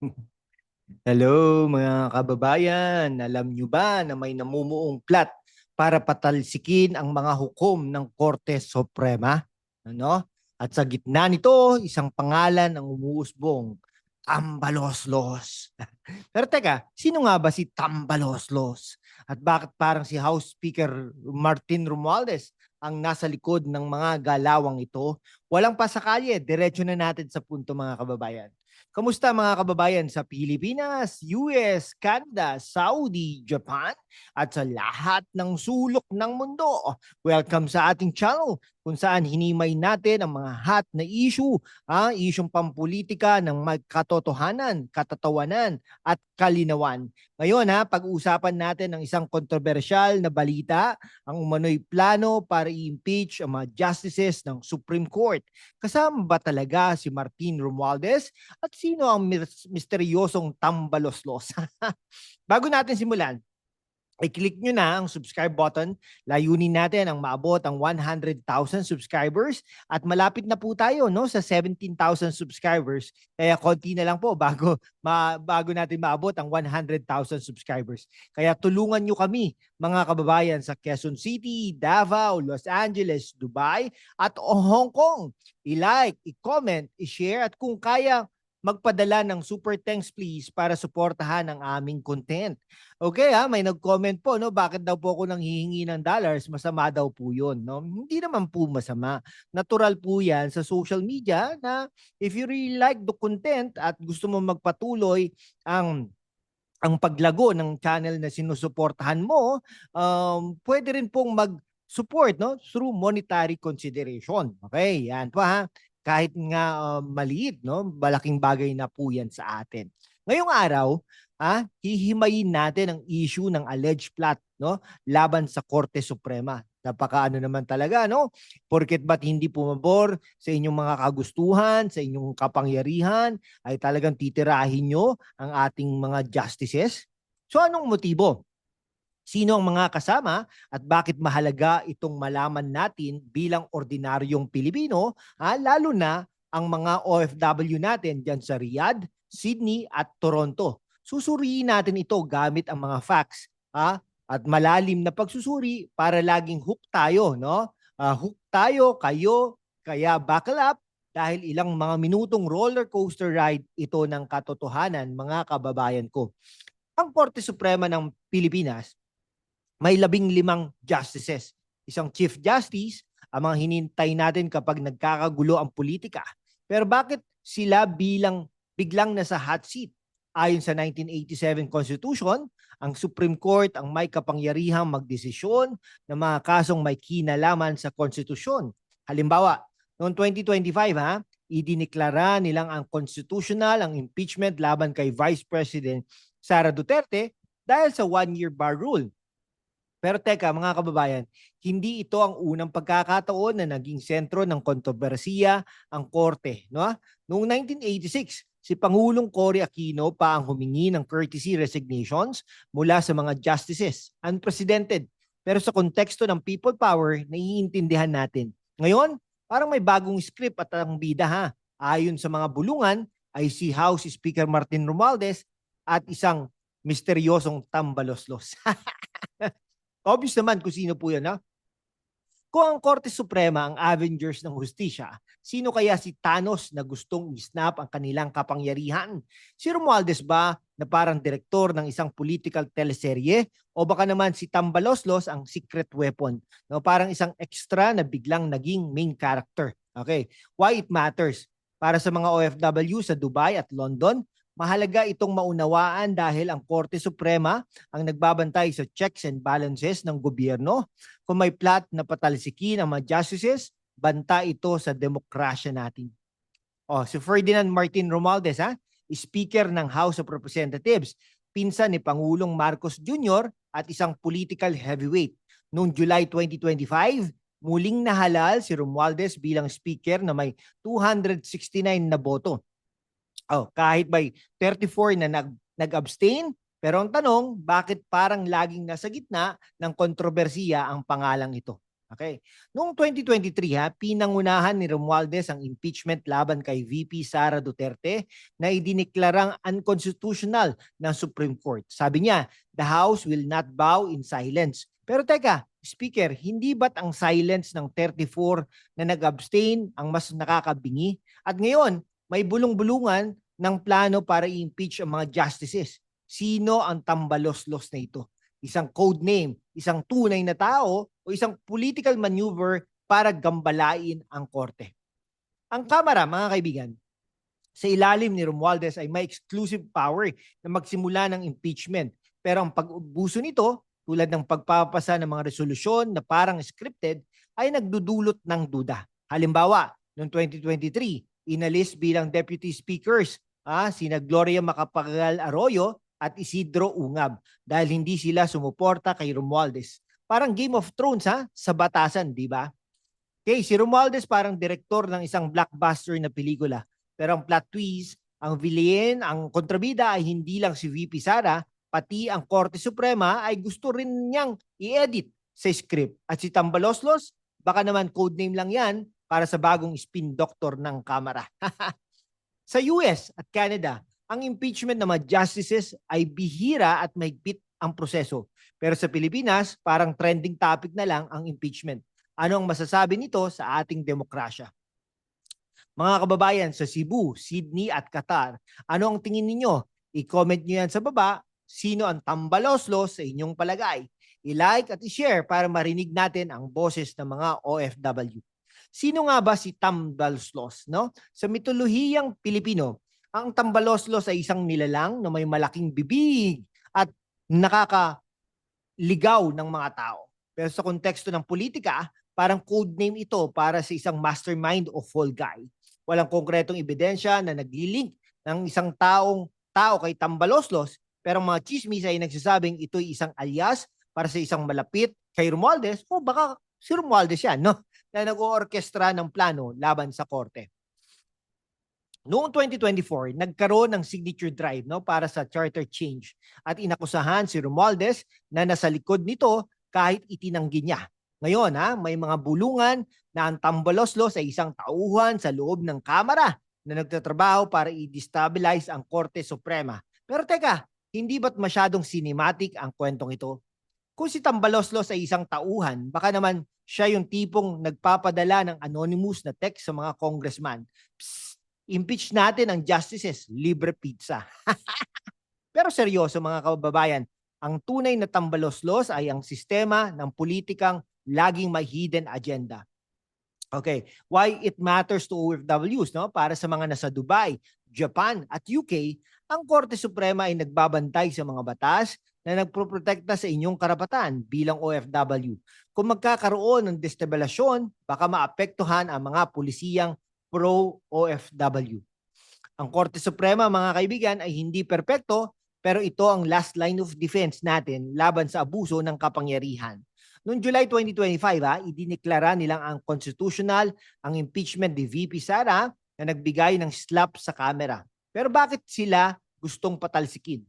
Hello mga kababayan, alam nyo ba na may namumuong plat para patalsikin ang mga hukom ng Korte Suprema? Ano? At sa gitna nito, isang pangalan ang umuusbong, Tambaloslos. Pero teka, sino nga ba si Tambaloslos? At bakit parang si House Speaker Martin Romualdez ang nasa likod ng mga galawang ito? Walang pasakalye, diretso na natin sa punto mga kababayan. Kamusta mga kababayan sa Pilipinas, US, Canada, Saudi, Japan at sa lahat ng sulok ng mundo? Welcome sa ating channel kung saan hinimay natin ang mga hot na issue, ah, isyong pampolitika ng magkatotohanan, katatawanan at kalinawan. Ngayon ha, pag-uusapan natin ang isang kontrobersyal na balita, ang umano'y plano para i-impeach ang mga justices ng Supreme Court. Kasama ba talaga si Martin Romualdez at sino ang mis- misteryosong tambaloslos? Bago natin simulan, i-click nyo na ang subscribe button. Layunin natin ang maabot ang 100,000 subscribers at malapit na po tayo no sa 17,000 subscribers. Kaya konti na lang po bago ma, bago natin maabot ang 100,000 subscribers. Kaya tulungan nyo kami mga kababayan sa Quezon City, Davao, Los Angeles, Dubai at Hong Kong. I-like, i-comment, i-share at kung kaya magpadala ng super thanks please para suportahan ang aming content. Okay ha, may nag-comment po no, bakit daw po ako nang hihingi ng dollars? Masama daw po 'yun, no? Hindi naman po masama. Natural po 'yan sa social media na if you really like the content at gusto mo magpatuloy ang ang paglago ng channel na sinusuportahan mo, um, pwede rin pong mag-support no through monetary consideration. Okay, yan po ha kahit nga uh, maliit, no? Malaking bagay na po yan sa atin. Ngayong araw, ah, hihimayin natin ang issue ng alleged plot no laban sa Korte Suprema. Napaka ano naman talaga no? Porket ba't hindi pumabor sa inyong mga kagustuhan, sa inyong kapangyarihan, ay talagang titirahin nyo ang ating mga justices? So anong motibo? Sino ang mga kasama at bakit mahalaga itong malaman natin bilang ordinaryong Pilipino, ha? lalo na ang mga OFW natin dyan sa Riyadh, Sydney at Toronto. Susuriin natin ito gamit ang mga facts ha? at malalim na pagsusuri para laging hook tayo. No? Uh, hook tayo, kayo, kaya buckle up dahil ilang mga minutong roller coaster ride ito ng katotohanan mga kababayan ko. Ang Korte Suprema ng Pilipinas may labing limang justices. Isang chief justice, ang mga hinintay natin kapag nagkakagulo ang politika. Pero bakit sila bilang biglang nasa hot seat? Ayon sa 1987 Constitution, ang Supreme Court ang may kapangyarihang magdesisyon ng mga kasong may kinalaman sa konstitusyon. Halimbawa, noong 2025 ha, idiniklara nilang ang constitutional ang impeachment laban kay Vice President Sara Duterte dahil sa one-year bar rule. Pero teka mga kababayan, hindi ito ang unang pagkakataon na naging sentro ng kontrobersiya ang korte. No? Noong 1986, si Pangulong Cory Aquino pa ang humingi ng courtesy resignations mula sa mga justices, unprecedented. Pero sa konteksto ng people power, naiintindihan natin. Ngayon, parang may bagong script at ang bida ha. Ayon sa mga bulungan, ay si House Speaker Martin Romualdez at isang misteryosong tambaloslos. Obvious naman kung sino po yan, ha? Kung ang Korte Suprema ang Avengers ng Hustisya, sino kaya si Thanos na gustong isnap ang kanilang kapangyarihan? Si Romualdez ba na parang direktor ng isang political teleserye? O baka naman si Tambaloslos ang secret weapon? No, parang isang extra na biglang naging main character. Okay, why it matters? Para sa mga OFW sa Dubai at London, Mahalaga itong maunawaan dahil ang Korte Suprema ang nagbabantay sa checks and balances ng gobyerno. Kung may plot na patalsikin ang mga justices, banta ito sa demokrasya natin. Oh, si Ferdinand Martin Romualdez, ha? Speaker ng House of Representatives, pinsan ni Pangulong Marcos Jr. at isang political heavyweight. Noong July 2025, muling nahalal si Romualdez bilang speaker na may 269 na boto Oh, kahit by 34 na nag, nag-abstain, pero ang tanong, bakit parang laging nasa gitna ng kontrobersiya ang pangalang ito? Okay. Noong 2023 ha, pinangunahan ni Romualdez ang impeachment laban kay VP Sara Duterte na idiniklarang unconstitutional ng Supreme Court. Sabi niya, the House will not bow in silence. Pero teka, Speaker, hindi ba't ang silence ng 34 na nag-abstain ang mas nakakabingi? At ngayon, may bulong-bulungan ng plano para i-impeach ang mga justices. Sino ang tambaloslos na ito? Isang code name, isang tunay na tao o isang political maneuver para gambalain ang korte. Ang Kamara, mga kaibigan, sa ilalim ni Romualdez ay may exclusive power na magsimula ng impeachment. Pero ang pag-ubuso nito, tulad ng pagpapasa ng mga resolusyon na parang scripted, ay nagdudulot ng duda. Halimbawa, noong 2023, inalis bilang deputy speakers ah, sina Gloria Macapagal Arroyo at Isidro Ungab dahil hindi sila sumuporta kay Romualdez. Parang Game of Thrones ha, sa batasan, di ba? Okay, si Romualdez parang direktor ng isang blockbuster na pelikula. Pero ang plot twist, ang villain, ang kontrabida ay hindi lang si VP Sara, pati ang Korte Suprema ay gusto rin niyang i-edit sa script. At si Tambaloslos, baka naman codename lang yan para sa bagong spin doctor ng Kamara. sa US at Canada, ang impeachment ng mga justices ay bihira at mahigpit ang proseso. Pero sa Pilipinas, parang trending topic na lang ang impeachment. Ano ang masasabi nito sa ating demokrasya? Mga kababayan sa Cebu, Sydney at Qatar, ano ang tingin ninyo? I-comment nyo yan sa baba. Sino ang tambaloslos sa inyong palagay? I-like at i-share para marinig natin ang boses ng mga OFW. Sino nga ba si tambaloslos? No? Sa mitolohiyang Pilipino, ang tambaloslos ay isang nilalang na may malaking bibig at nakakaligaw ng mga tao. Pero sa konteksto ng politika, parang code name ito para sa isang mastermind o fall guy. Walang konkretong ebidensya na naglilink ng isang taong tao kay tambaloslos, pero mga chismis ay nagsasabing ito'y isang alias para sa isang malapit kay Romualdez o baka si Romualdez yan, no? Na nag-oorkestra ng plano laban sa korte. Noong 2024, nagkaroon ng signature drive no para sa charter change at inakusahan si Romualdez na nasa likod nito kahit itinanggi niya. Ngayon, ha, may mga bulungan na ang tambaloslos ay isang tauhan sa loob ng Kamara na nagtatrabaho para i-destabilize ang Korte Suprema. Pero teka, hindi ba't masyadong cinematic ang kwentong ito? Kung si Tambaloslos ay isang tauhan, baka naman siya yung tipong nagpapadala ng anonymous na text sa mga congressman. Psst, impeach natin ang justices, libre pizza. Pero seryoso mga kababayan, ang tunay na tambaloslos ay ang sistema ng politikang laging may hidden agenda. Okay, why it matters to OFWs, no? Para sa mga nasa Dubai, Japan at UK, ang Korte Suprema ay nagbabantay sa mga batas na nagproprotekta sa inyong karapatan bilang OFW. Kung magkakaroon ng destabilisyon, baka maapektuhan ang mga pulisiyang pro-OFW. Ang Korte Suprema, mga kaibigan, ay hindi perpekto, pero ito ang last line of defense natin laban sa abuso ng kapangyarihan. Noong July 2025, ha, idineklara nilang ang constitutional ang impeachment ni VP Sara na nagbigay ng slap sa camera. Pero bakit sila gustong patalsikin?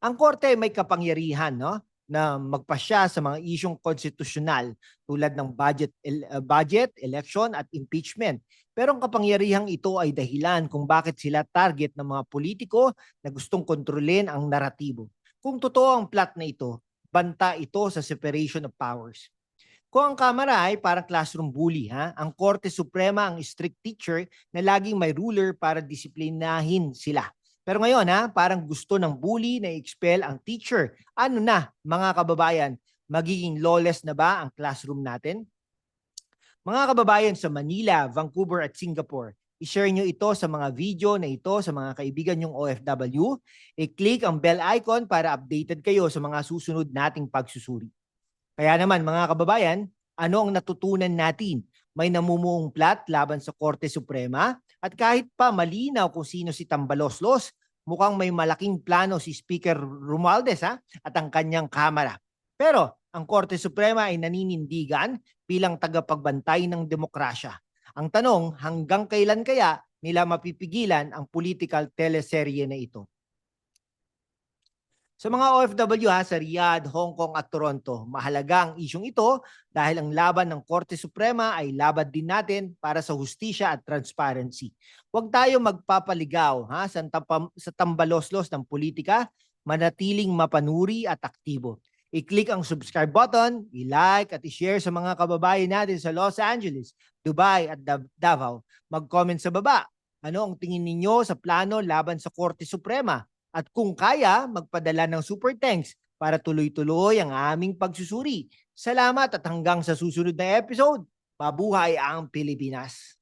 Ang korte ay may kapangyarihan no, na magpasya sa mga isyong konstitusyonal tulad ng budget, el- uh, budget, election at impeachment. Pero ang kapangyarihang ito ay dahilan kung bakit sila target ng mga politiko na gustong kontrolin ang naratibo. Kung totoo ang plot na ito, banta ito sa separation of powers. Kung ang Kamara ay parang classroom bully, ha? ang Korte Suprema ang strict teacher na laging may ruler para disiplinahin sila. Pero ngayon, ha, parang gusto ng bully na expel ang teacher. Ano na, mga kababayan, magiging lawless na ba ang classroom natin? Mga kababayan sa Manila, Vancouver at Singapore, i-share nyo ito sa mga video na ito sa mga kaibigan nyong OFW. I-click ang bell icon para updated kayo sa mga susunod nating pagsusuri. Kaya naman mga kababayan, ano ang natutunan natin? May namumuong plat laban sa Korte Suprema at kahit pa malinaw kung sino si Tambaloslos, mukhang may malaking plano si Speaker Romualdez ha, at ang kanyang kamera. Pero ang Korte Suprema ay naninindigan bilang tagapagbantay ng demokrasya. Ang tanong, hanggang kailan kaya nila mapipigilan ang political teleserye na ito? Sa mga OFW ha, sa Riyadh, Hong Kong at Toronto, mahalaga ang isyong ito dahil ang laban ng Korte Suprema ay laban din natin para sa hustisya at transparency. Huwag tayo magpapaligaw ha, sa, tapam- sa tambaloslos ng politika, manatiling mapanuri at aktibo. I-click ang subscribe button, i-like at i-share sa mga kababayan natin sa Los Angeles, Dubai at Dav- Davao. Mag-comment sa baba. Ano ang tingin ninyo sa plano laban sa Korte Suprema? At kung kaya, magpadala ng super thanks para tuloy-tuloy ang aming pagsusuri. Salamat at hanggang sa susunod na episode. Mabuhay ang Pilipinas!